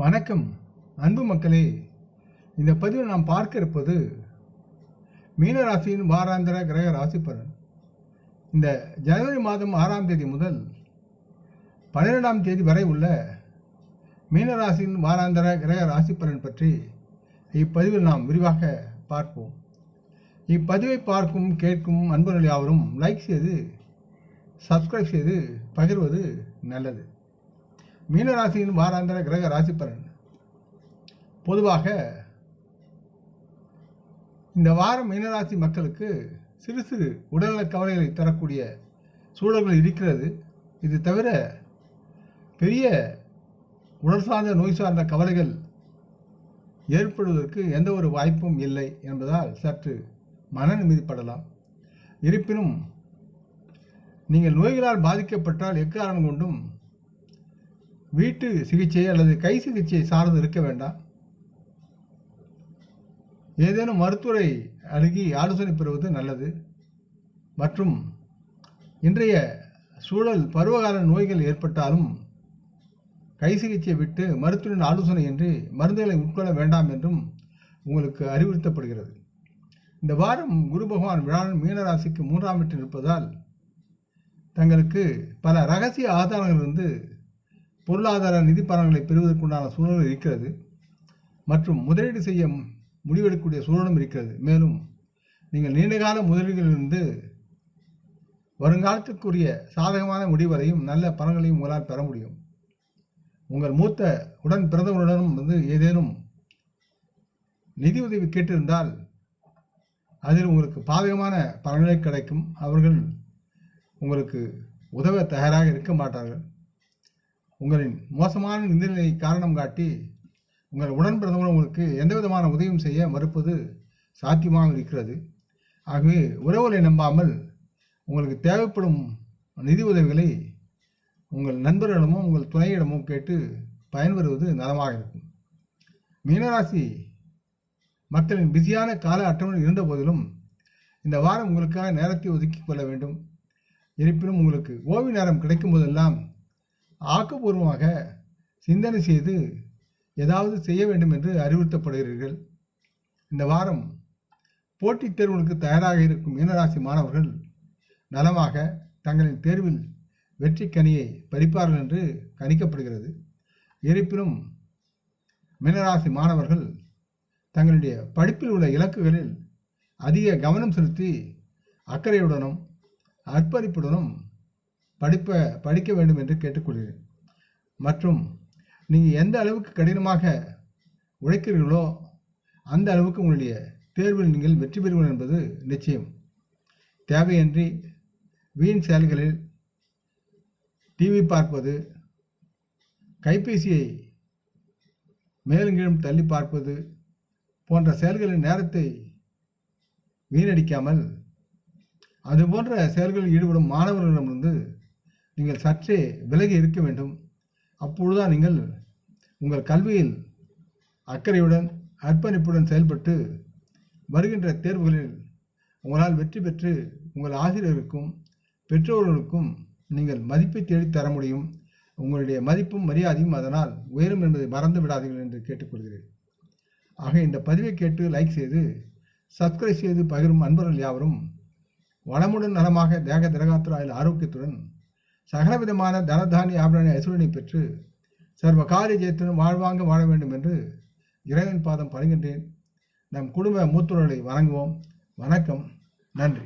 வணக்கம் அன்பு மக்களே. இந்த பதிவில் நாம் பார்க்க இருப்பது மீனராசியின் வாராந்திர கிரக ராசி பலன் இந்த ஜனவரி மாதம் ஆறாம் தேதி முதல் பன்னிரெண்டாம் தேதி வரை உள்ள மீனராசியின் வாராந்திர கிரக ராசி பலன் பற்றி இப்பதிவில் நாம் விரிவாக பார்ப்போம். இப்பதிவை பார்க்கும் கேட்கும் அன்பர்கள் யாவரும் லைக் செய்து சப்ஸ்கிரைப் செய்து பகிர்வது நல்லது. மீனராசியின் வாராந்திர கிரக ராசி பலன் பொதுவாக இந்த வாரம் மீனராசி மக்களுக்கு சிறு சிறு உடல்நல கவலைகளை தரக்கூடிய சூழல்கள் இருக்கிறது. இது தவிர பெரிய உடல் சார்ந்த நோய் சார்ந்த கவலைகள் ஏற்படுவதற்கு எந்த ஒரு வாய்ப்பும் இல்லை என்பதால் சற்று மன நிம்மதிப்படலாம் இருப்பினும் நீங்கள் நோய்களால் பாதிக்கப்பட்டால் எக்காரணம் கொண்டும் வீட்டு சிகிச்சை அல்லது கை சிகிச்சை சார்ந்து இருக்க வேண்டாம். ஏதேனும் மருத்துவரை அணுகி ஆலோசனை பெறுவது நல்லது. மற்றும் இன்றைய சூழல் பருவகால நோய்கள் ஏற்பட்டாலும் கை சிகிச்சை விட்டு மருத்துவரின் ஆலோசனையின்றி மருந்துகளை உட்கொள்ள வேண்டாம் என்றும் உங்களுக்கு அறிவுறுத்தப்படுகிறது. இந்த வாரம் குரு பகவான் விழாவின் மீனராசிக்கு மூன்றாம் வீட்டில் இருப்பதால் தங்களுக்கு பல ரகசிய ஆதாரங்களிலிருந்து பொருளாதார நிதி பலன்களை பெறுவதற்குண்டான சூழல் இருக்கிறது. மற்றும் முதலீடு செய்ய முடிவெடுக்கக்கூடிய சூழலும் இருக்கிறது. மேலும் நீங்கள் நீண்டகால முதலீடுகளிலிருந்து வருங்காலத்திற்குரிய சாதகமான முடிவரையும் நல்ல பலன்களையும் உங்களால் பெற முடியும். உங்கள் மூத்த உடன் பிறந்தவருடனும் வந்து ஏதேனும் நிதி உதவி கேட்டிருந்தால் அதில் உங்களுக்கு பாதகமான பலன்களை கிடைக்கும். அவர்கள் உங்களுக்கு உதவ தயாராக இருக்க மாட்டார்கள். உங்களின் மோசமான நிதிநிலை காரணம் காட்டி உங்கள் உடன் பிறந்தவர்கள் உங்களுக்கு எந்த விதமான உதவியும் செய்ய மறுப்பது சாத்தியமாக இருக்கிறது. ஆகவே உறவுகளை நம்பாமல் உங்களுக்கு தேவைப்படும் நிதி உதவிகளை உங்கள் நண்பர்களிடமும் உங்கள் துணையிடமும் கேட்டு பயன்பெறுவது நலமாக இருக்கும். மீனராசி மக்களின் பிஸியான கால அட்டவணை இருந்த போதிலும் இந்த வாரம் உங்களுக்காக நேரத்தை ஒதுக்கி கொள்ள வேண்டும். இருப்பினும் உங்களுக்கு ஓய்வு நேரம் கிடைக்கும் போதெல்லாம் ஆக்கப்பூர்வமாக சிந்தனை செய்து ஏதாவது செய்ய வேண்டும் என்று அறிவுறுத்தப்படுகிறீர்கள். இந்த வாரம் போட்டித் தேர்வுகளுக்கு தயாராக இருக்கும் மீனராசி மாணவர்கள் நலமாக தங்களின் தேர்வில் வெற்றி கனியை பறிப்பார்கள் என்று கணிக்கப்படுகிறது. இருப்பினும் மீனராசி மாணவர்கள் தங்களுடைய படிப்பில் உள்ள இலக்குகளில் அதிக கவனம் செலுத்தி அக்கறையுடனும் அர்ப்பணிப்புடனும் படிப்ப படிக்க வேண்டும் என்று கேட்டுக்கொள்கிறேன். மற்றும் நீங்கள் எந்த அளவுக்கு கடினமாக உழைக்கிறீர்களோ அந்த அளவுக்கு உங்களுடைய தேர்வில் நீங்கள் வெற்றி பெறுவீர்கள் என்பது நிச்சயம். தேவையின்றி வீண் செயல்களில் டிவி பார்ப்பது கைபேசியை மேலும் கீழும் தள்ளி பார்ப்பது போன்ற செயல்களின் நேரத்தை வீணடிக்காமல் அது போன்ற செயல்களில் ஈடுபடும் மாணவர்களிடமிருந்து நீங்கள் சற்றே விலகி இருக்க வேண்டும். அப்பொழுதுதான் நீங்கள் உங்கள் கல்வியில் அக்கறையுடன் அர்ப்பணிப்புடன் செயல்பட்டு வருகின்ற தேர்வுகளில் உங்களால் வெற்றி பெற்று உங்கள் ஆசிரியருக்கும் பெற்றோர்களுக்கும் நீங்கள் மதிப்பை தேடித் தர முடியும். உங்களுடைய மதிப்பும் மரியாதையும் அதனால் உயரும் என்பதை மறந்து விடாதீர்கள் என்று கேட்டுக்கொள்கிறேன். ஆக இந்த பதிவை கேட்டு லைக் செய்து சப்ஸ்கிரைப் செய்து பகிரும் அன்பர்கள் யாவரும் வளமுடன் நலமாக தேக திரகாத்திராயில் ஆரோக்கியத்துடன் சகலவிதமான தனதானிய ஆபரண ஐஸ்வரனை பெற்று சர்வ காரிய ஜெயத்துடன் வாழ்வாங்க வாழ வேண்டும் என்று இறைவன் பாதம் பழகின்றேன் நம் குடும்ப மூத்தோர்களை வணங்குவோம். வணக்கம். நன்றி.